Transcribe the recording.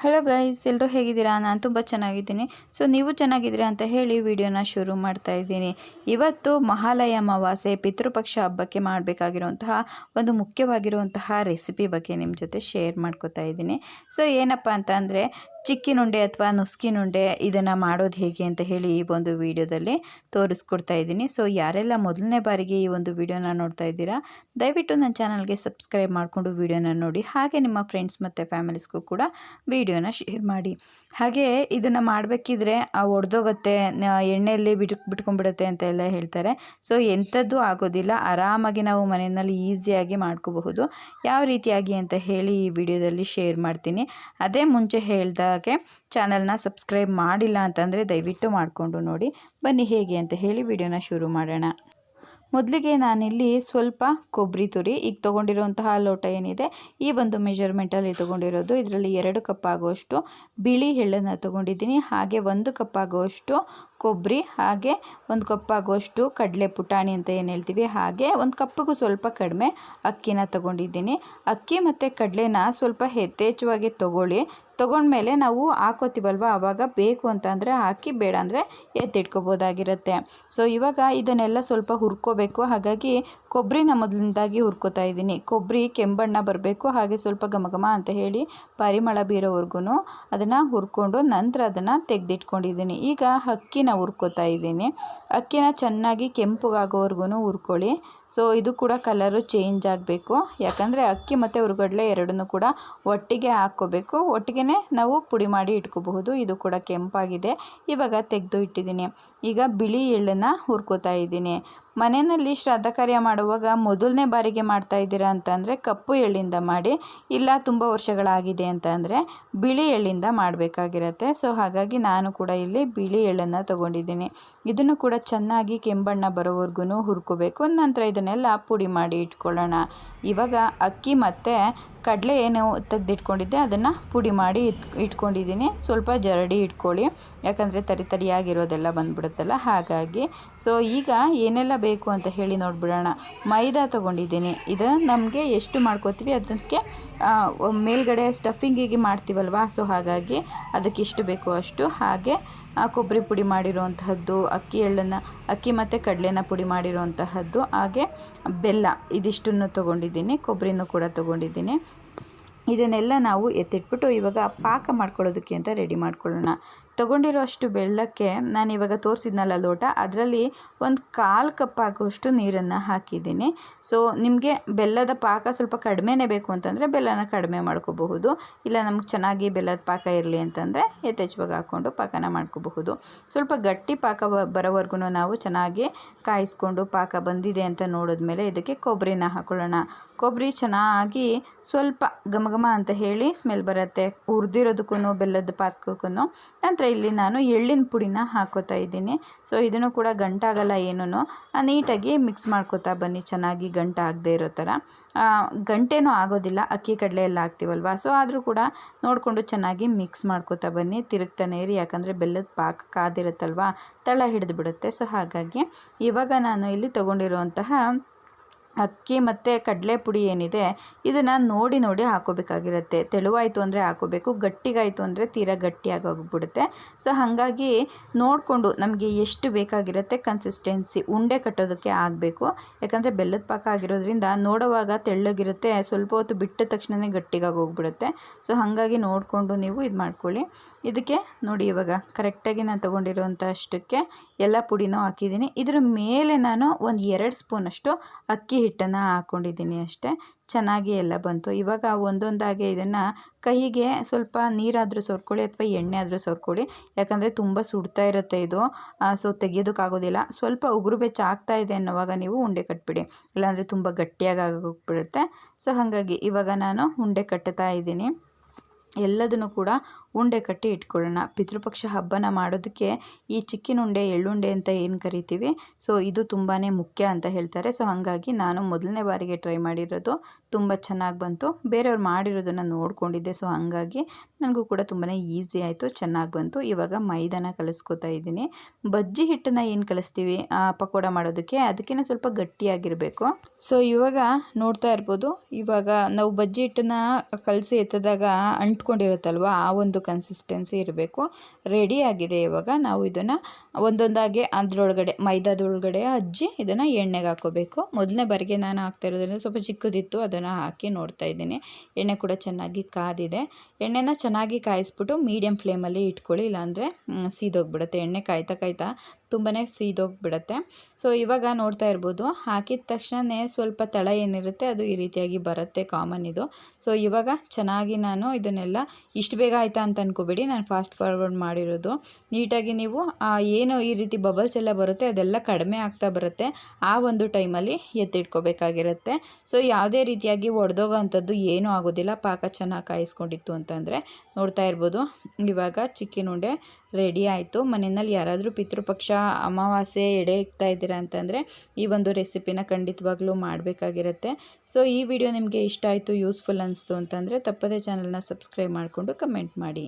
Hello guys ಎಲ್ಲರೂ ಹೇಗಿದ್ದೀರಾ? ನಾನು ತುಂಬ ಚೆನ್ನಾಗಿದ್ದೀನಿ. ಸೊ ನೀವು ಚೆನ್ನಾಗಿದ್ದೀರಾ ಅಂತ ಹೇಳಿ ವಿಡಿಯೋನ ಶುರು ಮಾಡ್ತಾ ಇದ್ದೀನಿ. ಇವತ್ತು ಮಹಾಲಯ ಅಮಾವಾಸ್ಯೆ, ಪಿತೃಪಕ್ಷ ಹಬ್ಬಕ್ಕೆ ಮಾಡಬೇಕಾಗಿರುವಂತಹ ಒಂದು ಮುಖ್ಯವಾಗಿರುವಂತಹ ರೆಸಿಪಿ ಬಗ್ಗೆ ನಿಮ್ಮ ಜೊತೆ ಶೇರ್ ಮಾಡ್ಕೋತಾ ಇದ್ದೀನಿ. ಸೊ ಏನಪ್ಪ ಅಂತ ಚಿಕ್ಕಿನುಂಡೆ ಅಥವಾ ನುಸ್ಕಿನುಂಡೆ ಇದನ್ನು ಮಾಡೋದು ಹೇಗೆ ಅಂತ ಹೇಳಿ ಈ ಒಂದು ವಿಡಿಯೋದಲ್ಲಿ ತೋರಿಸ್ಕೊಡ್ತಾ ಇದ್ದೀನಿ. ಸೊ ಯಾರೆಲ್ಲ ಮೊದಲನೇ ಬಾರಿಗೆ ಈ ಒಂದು ವಿಡಿಯೋನ ನೋಡ್ತಾ ಇದ್ದೀರಾ, ದಯವಿಟ್ಟು ನನ್ನ ಚಾನಲ್ಗೆ ಸಬ್ಸ್ಕ್ರೈಬ್ ಮಾಡಿಕೊಂಡು ವಿಡಿಯೋನ ನೋಡಿ. ಹಾಗೆ ನಿಮ್ಮ ಫ್ರೆಂಡ್ಸ್ ಮತ್ತು ಫ್ಯಾಮಿಲೀಸ್ಗೂ ಕೂಡ ವಿಡಿಯೋನ ಶೇರ್ ಮಾಡಿ. ಹಾಗೆ ಇದನ್ನು ಮಾಡಬೇಕಿದ್ರೆ ಒಡೆದೋಗುತ್ತೆ ಎಣ್ಣೆಯಲ್ಲಿ ಬಿಟ್, ಬಿಟ್ಕೊಂಡ್ಬಿಡುತ್ತೆ ಅಂತ ಎಲ್ಲ ಹೇಳ್ತಾರೆ. ಸೊ ಎಂಥದ್ದು ಆಗೋದಿಲ್ಲ. ಆರಾಮಾಗಿ ನಾವು ಮನೆಯಲ್ಲಿ ಈಸಿಯಾಗಿ ಮಾಡ್ಕೋಬಹುದು. ಯಾವ ರೀತಿಯಾಗಿ ಅಂತ ಹೇಳಿ ಈ ವಿಡಿಯೋದಲ್ಲಿ ಶೇರ್ ಮಾಡ್ತೀನಿ. ಅದೇ ಮುಂಚೆ ಹೇಳ್ದಾಗೆ ಚಾನಲ್ನ ಸಬ್ಸ್ಕ್ರೈಬ್ ಮಾಡಿಲ್ಲ ಅಂತಂದರೆ ದಯವಿಟ್ಟು ಮಾಡಿಕೊಂಡು ನೋಡಿ. ಬನ್ನಿ ಹೇಗೆ ಅಂತ ಹೇಳಿ ವಿಡಿಯೋನ ಶುರು ಮಾಡೋಣ. ಮೊದಲಿಗೆ ನಾನಿಲ್ಲಿ ಸ್ವಲ್ಪ ಕೊಬ್ಬರಿ ತುರಿ, ಈಗ ತೊಗೊಂಡಿರುವಂತಹ ಲೋಟ ಏನಿದೆ, ಈ ಒಂದು ಮೆಜರ್ಮೆಂಟಲ್ಲಿ ತೊಗೊಂಡಿರೋದು. ಇದರಲ್ಲಿ ಎರಡು ಕಪ್ ಆಗುವಷ್ಟು ಬಿಳಿ ಎಳ್ಳನ್ನು ತೊಗೊಂಡಿದ್ದೀನಿ. ಹಾಗೆ ಒಂದು ಕಪ್ ಆಗುವಷ್ಟು ಕೊಬ್ಬರಿ, ಹಾಗೆ ಒಂದು ಕಪ್ ಆಗುವಷ್ಟು ಕಡಲೆ ಪುಟಾಣಿ ಅಂತ ಏನು ಹೇಳ್ತೀವಿ, ಹಾಗೆ ಒಂದು ಕಪ್ಪಿಗೂ ಸ್ವಲ್ಪ ಕಡಿಮೆ ಅಕ್ಕಿನ ತೊಗೊಂಡಿದ್ದೀನಿ. ಅಕ್ಕಿ ಮತ್ತು ಕಡಲೆನ ಸ್ವಲ್ಪ ಯಥೇಚ್ಛವಾಗಿ ತೊಗೊಳ್ಳಿ. ತೊಗೊಂಡ್ಮೇಲೆ ನಾವು ಹಾಕೋತೀವಲ್ವ? ಆವಾಗ ಬೇಕು ಅಂತ ಅಂದರೆ ಹಾಕಿ, ಬೇಡ ಅಂದರೆ ಎತ್ತಿಟ್ಕೋಬೋದಾಗಿರುತ್ತೆ. ಸೊ ಇವಾಗ ಇದನ್ನೆಲ್ಲ ಸ್ವಲ್ಪ ಹುರ್ಕೋಬೇಕು. ಹಾಗಾಗಿ ಕೊಬ್ಬರಿನ ಮೊದಲಿಂದಾಗಿ ಹುರ್ಕೋತಾ ಇದ್ದೀನಿ. ಕೊಬ್ಬರಿ, ಕೆಂಬಣ್ಣ ಬರಬೇಕು. ಹಾಗೆ ಸ್ವಲ್ಪ ಘಮ ಘಮ ಅಂತ ಹೇಳಿ ಪರಿಮಳ ಬೀರೋವರೆಗೂ ಅದನ್ನು ಹುರ್ಕೊಂಡು ನಂತರ ಅದನ್ನು ತೆಗೆದಿಟ್ಕೊಂಡಿದ್ದೀನಿ. ಈಗ ಅಕ್ಕಿನ ಹುರ್ಕೋತಾ ಇದ್ದೀನಿ. ಅಕ್ಕಿನ ಚೆನ್ನಾಗಿ ಕೆಂಪುಗಾಗೋವರೆಗೂ ಹುರ್ಕೊಳ್ಳಿ. ಸೊ ಇದು ಕೂಡ ಕಲರು ಚೇಂಜ್ ಆಗಬೇಕು. ಯಾಕಂದರೆ ಅಕ್ಕಿ ಮತ್ತು ಹುರ್ಗಡ್ಲೆ ಎರಡನ್ನೂ ಕೂಡ ಒಟ್ಟಿಗೆ ಹಾಕ್ಕೋಬೇಕು. ಒಟ್ಟಿಗೆ ನಾವು ಪುಡಿ ಮಾಡಿ ಇಟ್ಕೋಬಹುದು. ಇದು ಕೂಡ ಕೆಂಪಾಗಿದೆ. ಇವಾಗ ತೆಗೆದು ಇಟ್ಟಿದ್ದೀನಿ. ಈಗ ಬಿಳಿ ಎಳ್ಳನ್ನು ಹುರ್ಕೋತಾ ಇದ್ದೀನಿ. ಮನೆಯಲ್ಲಿ ಶ್ರಾದ್ದ ಕಾರ್ಯ ಮಾಡುವಾಗ ಮೊದಲನೇ ಬಾರಿಗೆ ಮಾಡ್ತಾ ಇದ್ದೀರಾ ಅಂತಂದರೆ ಕಪ್ಪು ಎಳ್ಳಿಂದ ಮಾಡಿ, ಇಲ್ಲ ತುಂಬ ವರ್ಷಗಳಾಗಿದೆ ಅಂತಂದರೆ ಬಿಳಿ ಎಳ್ಳಿಂದ ಮಾಡಬೇಕಾಗಿರತ್ತೆ. ಸೊ, ಹಾಗಾಗಿ ನಾನು ಕೂಡ ಇಲ್ಲಿ ಬಿಳಿ ಎಳ್ಳನ್ನು ತೊಗೊಂಡಿದ್ದೀನಿ. ಇದನ್ನು ಕೂಡ ಚೆನ್ನಾಗಿ ಕೆಂಬಣ್ಣ ಬರೋವರೆಗೂ ಹುರ್ಕೋಬೇಕು. ನಂತರ ಇದನ್ನೆಲ್ಲ ಪುಡಿ ಮಾಡಿ ಇಟ್ಕೊಳ್ಳೋಣ. ಇವಾಗ ಅಕ್ಕಿ ಮತ್ತು ಕಡಲೆ ಏನು ತೆಗೆದಿಟ್ಕೊಂಡಿದ್ದೆ, ಅದನ್ನು ಪುಡಿ ಮಾಡಿ ಇಟ್, ಇಟ್ಕೊಂಡಿದ್ದೀನಿ. ಸ್ವಲ್ಪ ಜರಡಿ ಇಟ್ಕೊಳ್ಳಿ. ಯಾಕಂದರೆ ತರಿ ತರಿಯಾಗಿರೋದೆಲ್ಲ ಬಂದ್ಬಿಡುತ್ತಲ್ಲ, ಹಾಗಾಗಿ. ಸೊ ಈಗ ಏನೆಲ್ಲ ಬೇಕು ಅಂತ ಹೇಳಿ ನೋಡಿಬಿಡೋಣ. ಮೈದಾ ತೊಗೊಂಡಿದ್ದೀನಿ. ಇದು ನಮಗೆ ಎಷ್ಟು ಮಾಡ್ಕೋತೀವಿ, ಅದಕ್ಕೆ ಮೇಲ್ಗಡೆ ಸ್ಟಫಿಂಗಿಗೆ ಮಾಡ್ತೀವಲ್ವಾ? ಸೊ ಹಾಗಾಗಿ ಅದಕ್ಕೆ ಇಷ್ಟು ಬೇಕು ಅಷ್ಟು. ಹಾಗೆ ಕೊಬ್ಬರಿ ಪುಡಿ ಮಾಡಿರುವಂತಹದ್ದು, ಅಕ್ಕಿ ಎಳ್ಳನ್ನು, ಅಕ್ಕಿ ಮತ್ತು ಕಡಲೆನ ಪುಡಿ ಮಾಡಿರುವಂತಹದ್ದು, ಹಾಗೆ ಬೆಲ್ಲ ಇದಿಷ್ಟನ್ನು ತೊಗೊಂಡಿದ್ದೀನಿ, ಕೊಬ್ಬರಿನೂ ಕೂಡ ತೊಗೊಂಡಿದ್ದೀನಿ. ಇದನ್ನೆಲ್ಲ ನಾವು ಎತ್ತಿಟ್ಬಿಟ್ಟು ಇವಾಗ ಪಾಕ ಮಾಡ್ಕೊಳ್ಳೋದಕ್ಕೆ ಅಂತ ರೆಡಿ ಮಾಡ್ಕೊಳ್ಳೋಣ. ತೊಗೊಂಡಿರೋ ಅಷ್ಟು ಬೆಲ್ಲಕ್ಕೆ ನಾನು ಇವಾಗ ತೋರಿಸಿದ್ನಲ್ಲ ಲೋಟ, ಅದರಲ್ಲಿ ಒಂದು ಕಾಲು ಕಪ್ ಆಗುವಷ್ಟು ನೀರನ್ನು ಹಾಕಿದ್ದೀನಿ. ಸೊ ನಿಮಗೆ ಬೆಲ್ಲದ ಪಾಕ ಸ್ವಲ್ಪ ಕಡಿಮೆನೇ ಬೇಕು ಅಂತಂದರೆ ಬೆಲ್ಲನ ಕಡಿಮೆ ಮಾಡ್ಕೋಬಹುದು. ಇಲ್ಲ ನಮ್ಗೆ ಚೆನ್ನಾಗಿ ಬೆಲ್ಲದ ಪಾಕ ಇರಲಿ ಅಂತಂದರೆ ಯಥೇಚ್ಛವಾಗಿ ಹಾಕ್ಕೊಂಡು ಪಾಕನ ಮಾಡ್ಕೋಬಹುದು. ಸ್ವಲ್ಪ ಗಟ್ಟಿ ಪಾಕ ಬರೋವರೆಗೂ ನಾವು ಚೆನ್ನಾಗಿ ಕಾಯಿಸ್ಕೊಂಡು ಪಾಕ ಬಂದಿದೆ ಅಂತ ನೋಡಿದ್ಮೇಲೆ ಇದಕ್ಕೆ ಕೊಬ್ಬರಿನ ಹಾಕೊಳ್ಳೋಣ. ಕೊಬ್ಬರಿ ಚೆನ್ನಾಗಿ ಸ್ವಲ್ಪ ಘಮ ಘಮ ಅಂತ ಹೇಳಿ ಸ್ಮೆಲ್ ಬರುತ್ತೆ. ಹುರಿದಿರೋದಕ್ಕೂ ಬೆಲ್ಲದ ಪಾಕಕ್ಕೂ ನಂತರ ಇಲ್ಲಿ ನಾನು ಎಳ್ಳಿನ ಪುಡಿನ ಹಾಕೋತಾ ಇದ್ದೀನಿ. ಸೊ ಇದನ್ನು ಕೂಡ ಗಂಟಾಗಲ್ಲ ಏನೂ ನೀಟಾಗಿ ಮಿಕ್ಸ್ ಮಾಡ್ಕೋತಾ ಬನ್ನಿ. ಚೆನ್ನಾಗಿ ಗಂಟ ಆಗದೆ ಇರೋ ಥರ. ಗಂಟೆನೂ ಆಗೋದಿಲ್ಲ. ಅಕ್ಕಿ ಕಡಲೆ ಎಲ್ಲ ಹಾಕ್ತೀವಲ್ವ? ಸೊ ಆದರೂ ಕೂಡ ನೋಡಿಕೊಂಡು ಚೆನ್ನಾಗಿ ಮಿಕ್ಸ್ ಮಾಡ್ಕೋತಾ ಬನ್ನಿ. ತಿರುಗ್ತಾನೆ ಇರಿ. ಯಾಕಂದರೆ ಬೆಲ್ಲದ ಪಾಕ ಕಾದಿರುತ್ತಲ್ವ? ತಳ ಹಿಡಿದು ಬಿಡುತ್ತೆ. ಸೊ ಹಾಗಾಗಿ ಇವಾಗ ನಾನು ಇಲ್ಲಿ ತೊಗೊಂಡಿರುವಂತಹ ಅಕ್ಕಿ ಮತ್ತು ಕಡಲೆ ಪುಡಿ ಏನಿದೆ, ಇದನ್ನು ನೋಡಿ ನೋಡಿ ಹಾಕೋಬೇಕಾಗಿರುತ್ತೆ. ತೆಳುವಾಯಿತು ಅಂದರೆ ಹಾಕೋಬೇಕು, ಗಟ್ಟಿಗಾಯಿತು ಅಂದರೆ ತೀರಾ ಗಟ್ಟಿಯಾಗಿ ಹೋಗ್ಬಿಡುತ್ತೆ. ಸೊ ಹಾಗಾಗಿ ನೋಡಿಕೊಂಡು ನಮಗೆ ಎಷ್ಟು ಬೇಕಾಗಿರುತ್ತೆ ಕನ್ಸಿಸ್ಟೆನ್ಸಿ ಉಂಡೆ ಕಟ್ಟೋದಕ್ಕೆ ಆಗಬೇಕು. ಯಾಕಂದರೆ ಬೆಲ್ಲದ ಪಾಕ ಆಗಿರೋದ್ರಿಂದ ನೋಡುವಾಗ ತೆಳ್ಳಗಿರುತ್ತೆ, ಸ್ವಲ್ಪ ಹೊತ್ತು ಬಿಟ್ಟ ತಕ್ಷಣವೇ ಗಟ್ಟಿಗಾಗಿ ಹೋಗ್ಬಿಡುತ್ತೆ. ಸೊ ಹಾಗಾಗಿ ನೋಡಿಕೊಂಡು ನೀವು ಇದು ಮಾಡ್ಕೊಳ್ಳಿ. ಇದಕ್ಕೆ ನೋಡಿ ಇವಾಗ ಕರೆಕ್ಟಾಗಿ ನಾನು ತೊಗೊಂಡಿರುವಂಥ ಎಲ್ಲ ಪುಡಿನೂ ಹಾಕಿದ್ದೀನಿ. ಇದರ ಮೇಲೆ ನಾನು ಒಂದು ಎರಡು ಸ್ಪೂನಷ್ಟು ಅಕ್ಕಿ ಹಿಟ್ಟನ್ನು ಹಾಕ್ಕೊಂಡಿದ್ದೀನಿ ಅಷ್ಟೇ. ಚೆನ್ನಾಗಿ ಎಲ್ಲ ಬಂತು. ಇವಾಗ ಒಂದೊಂದಾಗೆ ಇದನ್ನು ಕೈಗೆ ಸ್ವಲ್ಪ ನೀರಾದರೂ ಸೋರ್ಕೊಳ್ಳಿ ಅಥವಾ ಎಣ್ಣೆ ಆದರೂ ಸೋರ್ಕೊಳ್ಳಿ. ಯಾಕಂದರೆ ತುಂಬ ಸುಡ್ತಾ ಇರುತ್ತೆ ಇದು. ಸೊ ತೆಗಿಯೋದಕ್ಕಾಗೋದಿಲ್ಲ. ಸ್ವಲ್ಪ ಉಗುರು ಬೆಚ್ಚ ಆಗ್ತಾ ಇದೆ ಅನ್ನೋವಾಗ ನೀವು ಉಂಡೆ ಕಟ್ಬಿಡಿ. ಇಲ್ಲಾಂದರೆ ತುಂಬ ಗಟ್ಟಿಯಾಗಿ ಆಗೋಗ್ಬಿಡುತ್ತೆ. ಸೊ ಹಾಗಾಗಿ ಇವಾಗ ನಾನು ಉಂಡೆ ಕಟ್ಟುತ್ತಾ ಇದ್ದೀನಿ. ಎಲ್ಲದನ್ನು ಕೂಡ ಉಂಡೆ ಕಟ್ಟಿ ಇಟ್ಕೊಳ್ಳೋಣ. ಪಿತೃಪಕ್ಷ ಹಬ್ಬನ ಮಾಡೋದಕ್ಕೆ ಈ ಚಿಕ್ಕಿನ ಉಂಡೆ ಎಳ್ಳುಂಡೆ ಅಂತ ಏನು ಕರಿತೀವಿ? ಸೊ ಇದು ತುಂಬಾ ಮುಖ್ಯ ಅಂತ ಹೇಳ್ತಾರೆ. ಸೊ ಹಾಗಾಗಿ ನಾನು ಮೊದಲನೇ ಬಾರಿಗೆ ಟ್ರೈ ಮಾಡಿರೋದು ತುಂಬ ಚೆನ್ನಾಗಿ ಬಂತು. ಬೇರೆಯವ್ರು ಮಾಡಿರೋದನ್ನು ನೋಡ್ಕೊಂಡಿದ್ದೆ. ಸೊ ಹಾಗಾಗಿ ನನಗೂ ಕೂಡ ತುಂಬಾ ಈಸಿ ಆಯಿತು ಚೆನ್ನಾಗಿ ಬಂತು. ಇವಾಗ ಮೈದಾನ ಕಲಿಸ್ಕೊತಾ ಇದ್ದೀನಿ. ಬಜ್ಜಿ ಹಿಟ್ಟನ್ನು ಏನು ಕಲಿಸ್ತೀವಿ? ಆ, ಪಕೋಡ ಮಾಡೋದಕ್ಕೆ ಅದಕ್ಕಿಂತ ಸ್ವಲ್ಪ ಗಟ್ಟಿಯಾಗಿರಬೇಕು. ಸೊ ಇವಾಗ ನೋಡ್ತಾ ಇರ್ಬೋದು. ಇವಾಗ ನಾವು ಬಜ್ಜಿ ಹಿಟ್ಟನ್ನು ಕಲಸಿ ಎತ್ತದಾಗ ಅಂಟ್ಕೊಂಡಿರುತ್ತಲ್ವ ಆ ಒಂದು ಕನ್ಸಿಸ್ಟೆನ್ಸಿ ಇರಬೇಕು. ರೆಡಿ ಆಗಿದೆ ಇವಾಗ. ನಾವು ಇದನ್ನು ಒಂದೊಂದಾಗಿ ಅದರೊಳಗಡೆ ಮೈದಾದೊಳಗಡೆ ಅಜ್ಜಿ ಇದನ್ನು ಎಣ್ಣೆಗೆ ಹಾಕೋಬೇಕು. ಮೊದಲನೇ ಬಾರಿಗೆ ನಾನು ಹಾಕ್ತಾ ಇರೋದ್ರಿಂದ ಸ್ವಲ್ಪ ಚಿಕ್ಕದಿತ್ತು, ಅದನ್ನು ಹಾಕಿ ನೋಡ್ತಾ ಇದ್ದೀನಿ. ಎಣ್ಣೆ ಕೂಡ ಚೆನ್ನಾಗಿ ಕಾದಿದೆ. ಎಣ್ಣೆನ ಚೆನ್ನಾಗಿ ಕಾಯಿಸ್ಬಿಟ್ಟು ಮೀಡಿಯಮ್ ಫ್ಲೇಮಲ್ಲಿ ಇಟ್ಕೊಳ್ಳಿ. ಇಲ್ಲಾಂದರೆ ಸೀದೋಗಿಬಿಡುತ್ತೆ. ಎಣ್ಣೆ ಕಾಯ್ತಾ ಕಾಯ್ತಾ ತುಂಬಾ ಸೀದೋಗ್ಬಿಡುತ್ತೆ. ಸೊ ಇವಾಗ ನೋಡ್ತಾ ಇರ್ಬೋದು, ಹಾಕಿದ ತಕ್ಷಣವೇ ಸ್ವಲ್ಪ ತಳ ಏನಿರುತ್ತೆ ಅದು ಈ ರೀತಿಯಾಗಿ ಬರುತ್ತೆ ಕಾಮನ್ ಇದು. ಸೊ ಇವಾಗ ಚೆನ್ನಾಗಿ ನಾನು ಇದನ್ನೆಲ್ಲ ಇಷ್ಟು ಬೇಗ ಆಯಿತಾ ಅಂತ ಅನ್ಕೋಬೇಡಿ, ನಾನು ಫಾಸ್ಟ್ ಫಾರ್ವರ್ಡ್ ಮಾಡಿರೋದು. ನೀಟಾಗಿ ನೀವು ಏನು ಈ ರೀತಿ ಬಬಲ್ಸ್ ಎಲ್ಲ ಬರುತ್ತೆ ಅದೆಲ್ಲ ಕಡಿಮೆ ಆಗ್ತಾ ಬರುತ್ತೆ, ಆ ಒಂದು ಟೈಮಲ್ಲಿ ಎತ್ತಿಟ್ಕೋಬೇಕಾಗಿರುತ್ತೆ. ಸೊ ಯಾವುದೇ ರೀತಿಯಾಗಿ ಒಡೆದೋಗೋ ಅಂಥದ್ದು ಏನೂ ಆಗೋದಿಲ್ಲ, ಪಾಕ ಚೆನ್ನಾಗಿ ಕಾಯಿಸ್ಕೊಂಡಿತ್ತು ಅಂತಂದರೆ ನೋಡ್ತಾ ಇರ್ಬೋದು. ಇವಾಗ ಚಿಕ್ಕಿನ ಉಂಡೆ ರೆಡಿ ಆಯಿತು. ಮನೆಯಲ್ಲಿ ಯಾರಾದರೂ ಪಿತೃಪಕ್ಷ ಅಮಾವಾಸ್ಯೆ ಎಡೆ ಇಕ್ತಾ ಇದ್ದೀರಾ ಅಂತಂದರೆ ಈ ಒಂದು ರೆಸಿಪಿನ ಖಂಡಿತವಾಗ್ಲೂ ಮಾಡಬೇಕಾಗಿರುತ್ತೆ. ಸೊ ಈ ವಿಡಿಯೋ ನಿಮಗೆ ಇಷ್ಟ ಆಯಿತು ಯೂಸ್ಫುಲ್ ಅನಿಸ್ತು ಅಂತಂದರೆ ತಪ್ಪದೇ ಚಾನಲ್ನ ಸಬ್ಸ್ಕ್ರೈಬ್ ಮಾಡಿಕೊಂಡು ಕಮೆಂಟ್ ಮಾಡಿ.